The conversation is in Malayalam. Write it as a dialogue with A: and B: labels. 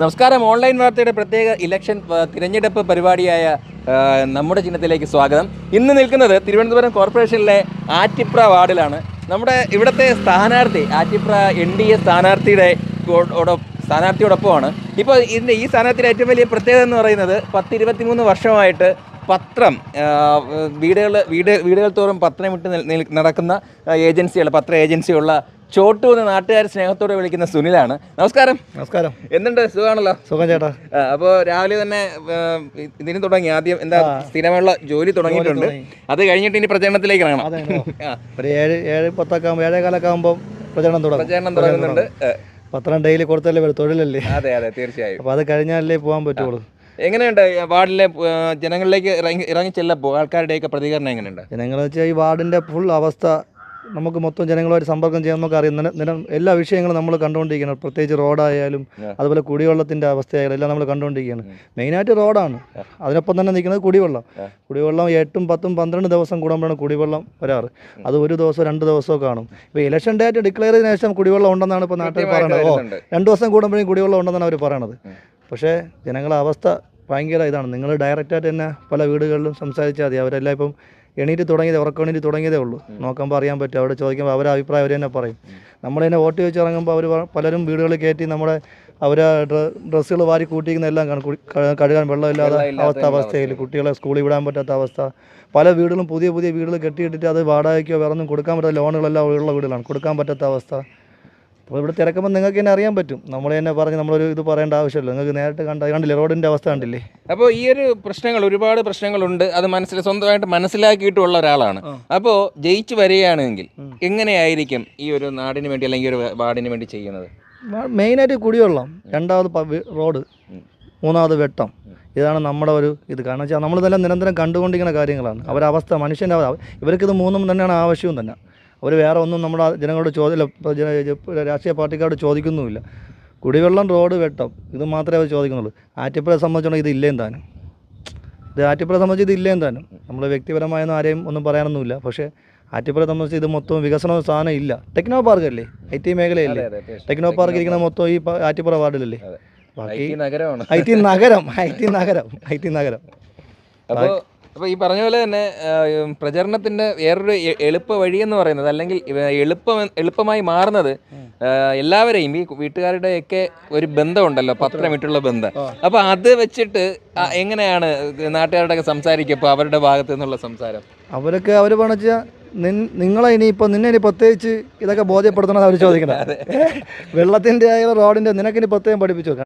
A: നമസ്കാരം. ഓൺലൈൻ വാർത്തയുടെ പ്രത്യേക ഇലക്ഷൻ തിരഞ്ഞെടുപ്പ് പരിപാടിയായ നമ്മുടെ ചിഹ്നത്തിലേക്ക് സ്വാഗതം. ഇന്ന് നിൽക്കുന്നത് തിരുവനന്തപുരം കോർപ്പറേഷനിലെ ആറ്റിപ്ര വാർഡിലാണ്. നമ്മുടെ ഇവിടുത്തെ സ്ഥാനാർത്ഥി ആറ്റിപ്ര എൻ ഡി എ സ്ഥാനാർത്ഥിയുടെ സ്ഥാനാർത്ഥിയോടൊപ്പമാണ്. ഇപ്പോൾ ഇതിന്റെ ഈ സ്ഥാനാർത്ഥിയുടെ ഏറ്റവും വലിയ പ്രത്യേകത എന്ന് പറയുന്നത് പത്ത് ഇരുപത്തിമൂന്ന് വർഷമായിട്ട് പത്രം വീടുകൾ വീട് വീടുകൾ തോറും പത്രം വിട്ട് നടക്കുന്ന ഏജൻസികൾ പത്ര ഏജൻസിയുള്ള ചോട്ടു എന്ന് നാട്ടുകാർ സ്നേഹത്തോടെ വിളിക്കുന്ന സുനിലാണ്. നമസ്കാരം.
B: നമസ്കാരം.
A: എന്തുണ്ട്? സുഖമാണല്ലോ?
B: സുഖം ചേട്ടാ.
A: അപ്പോൾ രാവിലെ തന്നെ ഇതിന് തുടങ്ങി. ആദ്യം എന്താ സ്ഥിരമുള്ള ജോലി തുടങ്ങിയിട്ടുണ്ട്. അത് കഴിഞ്ഞിട്ട് ഇനി പ്രചരണത്തിലേക്ക് ഇറങ്ങണം. ആ,
B: ഒരു ഏഴ് ഏഴ് പത്തൊക്കെ ആകുമ്പോൾ ഏഴേ കാലൊക്കെ ആകുമ്പോൾ പ്രചരണം തുടങ്ങും
A: പ്രചരണം തുടങ്ങുന്നുണ്ട്
B: പത്രം ഡെയിലി കൊടുത്തല്ലേ വരും തൊഴിലല്ലേ?
A: അതെ അതെ തീർച്ചയായും.
B: അപ്പോൾ അത് കഴിഞ്ഞാലേ പോകാൻ പറ്റുള്ളൂ.
A: എങ്ങനെയുണ്ട് വാർഡിലെ ജനങ്ങളിലേക്ക് ഇറങ്ങി ഇറങ്ങി ചെല്ലപ്പോൾ ആൾക്കാരുടെയൊക്കെ പ്രതികരണം എങ്ങനെയുണ്ട്?
B: ജനങ്ങൾ വെച്ചാൽ ഈ വാർഡിന്റെ ഫുൾ അവസ്ഥ നമുക്ക് മൊത്തം ജനങ്ങളുമായിട്ട് സമ്പർക്കം ചെയ്യാൻ നമുക്ക് അറിയാം നില- എല്ലാ വിഷയങ്ങളും നമ്മൾ കണ്ടുകൊണ്ടിരിക്കുകയാണ്. പ്രത്യേകിച്ച് റോഡായാലും അതുപോലെ കുടിവെള്ളത്തിന്റെ അവസ്ഥയായാലും എല്ലാം നമ്മൾ കണ്ടുകൊണ്ടിരിക്കുകയാണ്. മെയിനായിട്ട് റോഡാണ്. അതിനൊപ്പം തന്നെ നിൽക്കുന്നത് കുടിവെള്ളം. കുടിവെള്ളം എട്ടും പത്തും പന്ത്രണ്ട് ദിവസം കൂടുമ്പോഴാണ് കുടിവെള്ളം വരാറ്. അത് ഒരു ദിവസം രണ്ട് ദിവസമോ കാണും. ഇപ്പോൾ ഇലക്ഷൻ ഡേറ്റ് ഡിക്ലെയർ ചെയ്തതിനു ശേഷം കുടിവെള്ളം ഉണ്ടെന്നാണ് ഇപ്പോൾ നാട്ടിൽ പറയുന്നത്. ഓ. രണ്ട് ദിവസം കൂടുമ്പോഴേ കുടിവെള്ളം ഉണ്ടെന്നാണ് അവർ പറയണത്. പക്ഷേ ജനങ്ങളുടെ അവസ്ഥ ഭയങ്കര ഇതാണ്. നിങ്ങൾ ഡയറക്റ്റായിട്ട് തന്നെ പല വീടുകളിലും സംസാരിച്ചാൽ മതി. അവരെല്ലാം ഇപ്പം എണീറ്റ് തുടങ്ങിയതേ ഉറക്കണീറ്റ് തുടങ്ങിയതേ ഉള്ളൂ. നോക്കുമ്പോൾ അറിയാൻ പറ്റും അവിടെ ചോദിക്കുമ്പോൾ അവരുടെ അഭിപ്രായം അവർ തന്നെ പറയും. നമ്മൾ തന്നെ വോട്ട് ചോദിച്ച് ഇറങ്ങുമ്പോൾ അവർ പലരും വീടുകളിൽ കയറ്റി നമ്മുടെ അവരെ ഡ്രസ്സുകൾ വാരി കൂട്ടിക്കുന്ന എല്ലാം കാണും. കഴുകാൻ വെള്ളമില്ലാതെ അവസ്ഥ അവസ്ഥയിൽ. കുട്ടികളെ സ്കൂളിൽ വിടാൻ പറ്റാത്ത അവസ്ഥ. പല വീടുകളും പുതിയ പുതിയ വീടുകൾ കെട്ടിയിട്ടിട്ട് അത് വാടകയ്ക്കോ വേറെ ഒന്നും കൊടുക്കാൻ പറ്റാത്ത ലോണുകളെല്ലാം ഉള്ള വീടുകളാണ്. കൊടുക്കാൻ പറ്റാത്ത അവസ്ഥ. അപ്പോൾ ഇവിടെ തിരക്കുമ്പോൾ നിങ്ങൾക്ക് തന്നെ അറിയാൻ പറ്റും. നമ്മൾ തന്നെ പറഞ്ഞ് നമ്മളൊരു ഇത് പറയേണ്ട ആവശ്യമില്ല. നിങ്ങൾക്ക് നേരിട്ട് കണ്ട കണ്ടില്ലേ റോഡിന്റെ അവസ്ഥ കണ്ടില്ലേ?
A: അപ്പോൾ ഈ ഒരു പ്രശ്നങ്ങൾ ഒരുപാട് പ്രശ്നങ്ങളുണ്ട്. അത് മനസ്സിൽ സ്വന്തമായിട്ട് മനസ്സിലാക്കിയിട്ടുള്ള ഒരാളാണ്. അപ്പോൾ ജയിച്ചു വരികയാണെങ്കിൽ എങ്ങനെയായിരിക്കും ഈ ഒരു നാടിന് വേണ്ടി അല്ലെങ്കിൽ ഒരു വാർഡിന് വേണ്ടി ചെയ്യുന്നത്?
B: മെയിനായിട്ട് കുടിവെള്ളം രണ്ടാമത് റോഡ് മൂന്നാമത് വെട്ടം. ഇതാണ് നമ്മുടെ ഒരു ഇത്. കാരണം വെച്ചാൽ നമ്മൾ നിരന്തരം കണ്ടുകൊണ്ടിരിക്കുന്ന കാര്യങ്ങളാണ്. അവരുടെ അവസ്ഥ മനുഷ്യന്റെ ഇവർക്കിത് മൂന്നും തന്നെയാണ് ആവശ്യവും തന്നെ. അവർ വേറെ ഒന്നും നമ്മുടെ ജനങ്ങളോട് ചോദ്യം രാഷ്ട്രീയ പാർട്ടിക്കാരോട് ചോദിക്കുന്നുമില്ല. കുടിവെള്ളം റോഡ് വെട്ടം ഇത് മാത്രമേ അവർ ചോദിക്കുന്നുള്ളൂ. ആറ്റിപ്പുഴയെ സംബന്ധിച്ചുണ്ടെങ്കിൽ ഇത് ഇല്ലേം താനും. ഇത് ആറ്റിപ്പുഴയെ സംബന്ധിച്ച് ഇത് ഇല്ലേം താനും. നമ്മൾ വ്യക്തിപരമായൊന്നും ആരെയും ഒന്നും പറയാനൊന്നുമില്ല. പക്ഷേ ആറ്റപ്പുഴ സംബന്ധിച്ച് ഇത് മൊത്തം വികസന സാധനം ഇല്ല. ടെക്നോ പാർക്ക് അല്ലേ ഐ ടി മേഖലയല്ലേ? ടെക്നോ പാർക്ക് ഇരിക്കുന്ന മൊത്തം ഈ ആറ്റിപ്പുറ വാർഡിലല്ലേ? ബാക്കി ഐ ടി നഗരം ഐ ടി നഗരം ഐ ടി നഗരം.
A: അപ്പോൾ അപ്പോൾ ഈ പറഞ്ഞ പോലെ തന്നെ പ്രചരണത്തിന്റെ വേറൊരു എളുപ്പ വഴി എന്ന് പറയുന്നത് അല്ലെങ്കിൽ എളുപ്പം എളുപ്പമായി മാറുന്നത് എല്ലാവരെയും ഈ വീട്ടുകാരുടെയൊക്കെ ഒരു ബന്ധമുണ്ടല്ലോ പത്രമിട്ടുള്ള ബന്ധം. അപ്പോൾ അത് വെച്ചിട്ട് എങ്ങനെയാണ് നാട്ടുകാരുടെ ഒക്കെ സംസാരിക്കുക? ഇപ്പോൾ അവരുടെ ഭാഗത്തു നിന്നുള്ള സംസാരം.
B: അവരൊക്കെ അവർ പറഞ്ഞാൽ നിങ്ങളെ ഇനിയിപ്പോൾ നിന്നെ ഇനി പ്രത്യേകിച്ച് ഇതൊക്കെ ബോധ്യപ്പെടുത്തണം അവർ ചോദിക്കണം. വെള്ളത്തിന്റെ ആയാലും റോഡിന്റെ നിനക്കിനി പ്രത്യേകം പഠിപ്പിച്ചു